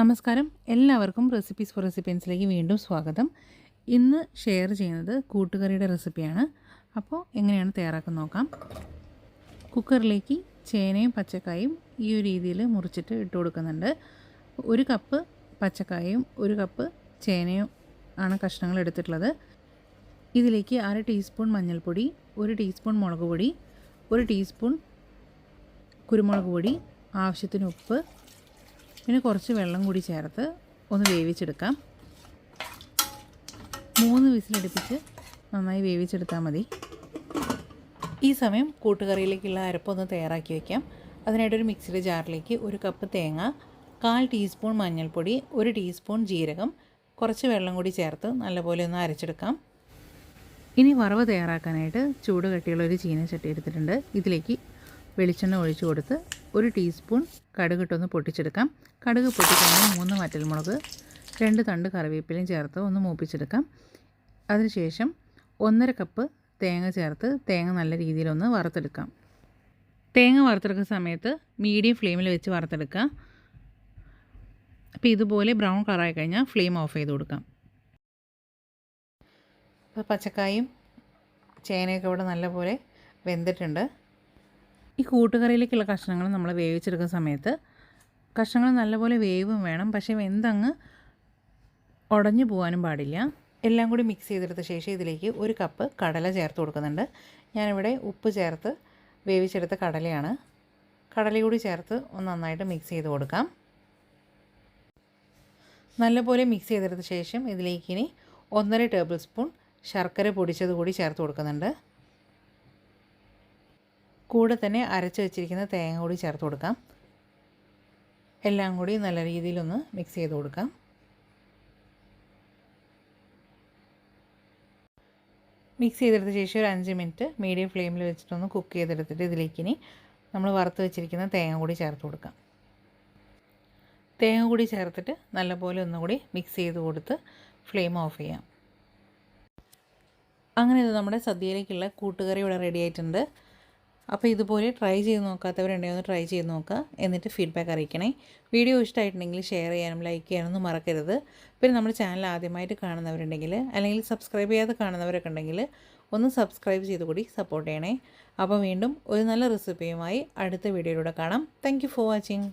നമസ്കാരം. എല്ലാവർക്കും recipes four റെസിപ്പീൻസിലേക്ക് വീണ്ടും സ്വാഗതം. ഇന്ന് ഷെയർ ചെയ്യുന്നത് കൂട്ടുകറിയുടെ റെസിപ്പിയാണ് അപ്പോൾ എങ്ങനെയാണ് തയ്യാറാക്കുന്ന നോക്കാം. കുക്കറിലേക്ക് ചേനയും പച്ചക്കായും ഈ ഒരു രീതിയിൽ മുറിച്ചിട്ട് ഇട്ട് കൊടുക്കുന്നുണ്ട്. ഒരു കപ്പ് പച്ചക്കായും ഒരു കപ്പ് ചേനയും ആണ് കഷ്ണങ്ങൾ എടുത്തിട്ടുള്ളത്. ഇതിലേക്ക് അര ടീസ്പൂൺ മഞ്ഞൾപ്പൊടി ഒരു ടീസ്പൂൺ മുളക് പൊടി ഒരു ടീസ്പൂൺ കുരുമുളക് പൊടി ആവശ്യത്തിന് ഉപ്പ് പിന്നെ കുറച്ച് വെള്ളം കൂടി ചേർത്ത് ഒന്ന് വേവിച്ചെടുക്കാം. മൂന്ന് വിസിലടുപ്പിച്ച് നന്നായി വേവിച്ചെടുത്താൽ മതി. ഈ സമയം കൂട്ടുകറിയിലേക്കുള്ള അരപ്പൊന്ന് തയ്യാറാക്കി വയ്ക്കാം അതിനായിട്ടൊരു മിക്സിയുടെ ജാറിലേക്ക് ഒരു കപ്പ് തേങ്ങ കാൽ ടീസ്പൂൺ മഞ്ഞൾപ്പൊടി ഒരു ടീസ്പൂൺ ജീരകം കുറച്ച് വെള്ളം കൂടി ചേർത്ത് നല്ലപോലെ ഒന്ന് അരച്ചെടുക്കാം. ഇനി വറവ് തയ്യാറാക്കാനായിട്ട് ചൂട് കട്ടിയുള്ള ഒരു ചീനച്ചട്ടി എടുത്തിട്ടുണ്ട്. ഇതിലേക്ക് വെളിച്ചെണ്ണ ഒഴിച്ചു കൊടുത്ത് ഒരു ടീസ്പൂൺ കടുകിട്ടൊന്ന് പൊട്ടിച്ചെടുക്കാം. കടുക് പൊട്ടിക്കാൻ മൂന്ന് വറ്റൽമുളക് രണ്ട് തണ്ട് കറിവേപ്പിലയും ചേർത്ത് ഒന്ന് മൂപ്പിച്ചെടുക്കാം. അതിനുശേഷം ഒന്നര കപ്പ് തേങ്ങ ചേർത്ത് തേങ്ങ നല്ല രീതിയിലൊന്ന് വറുത്തെടുക്കാം. തേങ്ങ വറുത്തെടുക്കുന്ന സമയത്ത് മീഡിയം ഫ്ലെയിമിൽ വെച്ച് വറുത്തെടുക്കുക അപ്പോൾ ഇതുപോലെ ബ്രൗൺ കളറായി കഴിഞ്ഞാൽ ഫ്ലെയിം ഓഫ് ചെയ്ത് കൊടുക്കാം. അപ്പോൾ പച്ചക്കായും ചേനയൊക്കെ ഇവിടെ നല്ലപോലെ വെന്തിട്ടുണ്ട്. ഈ കൂട്ടുകറിയിലേക്കുള്ള കഷ്ണങ്ങൾ നമ്മൾ വേവിച്ചെടുക്കുന്ന സമയത്ത് കഷ്ണങ്ങൾ നല്ലപോലെ വേവും വേണം. പക്ഷേ വെന്തങ്ങ് ഉടഞ്ഞു പോകാനും പാടില്ല. എല്ലാം കൂടി മിക്സ് ചെയ്തെടുത്ത ശേഷം ഇതിലേക്ക് ഒരു കപ്പ് കടല ചേർത്ത് കൊടുക്കുന്നുണ്ട്. ഞാനിവിടെ ഉപ്പ് ചേർത്ത് വേവിച്ചെടുത്ത കടലയാണ്. കടല കൂടി ചേർത്ത് ഒന്ന് നന്നായിട്ട് മിക്സ് ചെയ്ത് കൊടുക്കാം. നല്ലപോലെ മിക്സ് ചെയ്തെടുത്ത ശേഷം ഇതിലേക്ക് ഇനി ഒന്നര ടേബിൾ സ്പൂൺ ശർക്കര പൊടിച്ചത് കൂടി ചേർത്ത് കൊടുക്കുന്നുണ്ട്. കൂടെ തന്നെ അരച്ച് വെച്ചിരിക്കുന്ന തേങ്ങ കൂടി ചേർത്ത് കൊടുക്കാം. എല്ലാം കൂടി നല്ല രീതിയിലൊന്ന് മിക്സ് ചെയ്ത് കൊടുക്കാം. മിക്സ് ചെയ്തെടുത്ത ശേഷം ഒരു അഞ്ച് മിനിറ്റ് മീഡിയം ഫ്ലെയിമിൽ വെച്ചിട്ടൊന്ന് കുക്ക് ചെയ്തെടുത്തിട്ട് ഇതിലേക്ക് ഇനി നമ്മൾ വറുത്ത് വെച്ചിരിക്കുന്ന തേങ്ങ കൂടി ചേർത്ത് കൊടുക്കാം. തേങ്ങ കൂടി ചേർത്തിട്ട് നല്ലപോലെ ഒന്നുകൂടി മിക്സ് ചെയ്ത് കൊടുത്ത് ഫ്ലെയിം ഓഫ് ചെയ്യാം. അങ്ങനെ ഇത് നമ്മുടെ സദ്യയിലേക്കുള്ള കൂട്ടുകറി ഇവിടെ റെഡി ആയിട്ടുണ്ട്. അപ്പോൾ ഇതുപോലെ ട്രൈ ചെയ്ത് നോക്കാത്തവരുണ്ടെങ്കിൽ ഒന്ന് ട്രൈ ചെയ്ത് നോക്കുക. എന്നിട്ട് ഫീഡ്ബാക്ക് അറിയിക്കണേ. വീഡിയോ ഇഷ്ടമായിട്ടുണ്ടെങ്കിൽ ഷെയർ ചെയ്യാനും ലൈക്ക് ചെയ്യാനൊന്നും മറക്കരുത്. പിന്നെ നമ്മുടെ ചാനൽ ആദ്യമായിട്ട് കാണുന്നവരുണ്ടെങ്കിൽ അല്ലെങ്കിൽ സബ്സ്ക്രൈബ് ചെയ്യാതെ കാണുന്നവരൊക്കെ ഉണ്ടെങ്കിൽ ഒന്ന് സബ്സ്ക്രൈബ് ചെയ്ത് കൂടി സപ്പോർട്ട് ചെയ്യണേ. അപ്പോൾ വീണ്ടും ഒരു നല്ല റെസിപ്പിയുമായി അടുത്ത വീഡിയോയിലൂടെ കാണാം. Thank for watching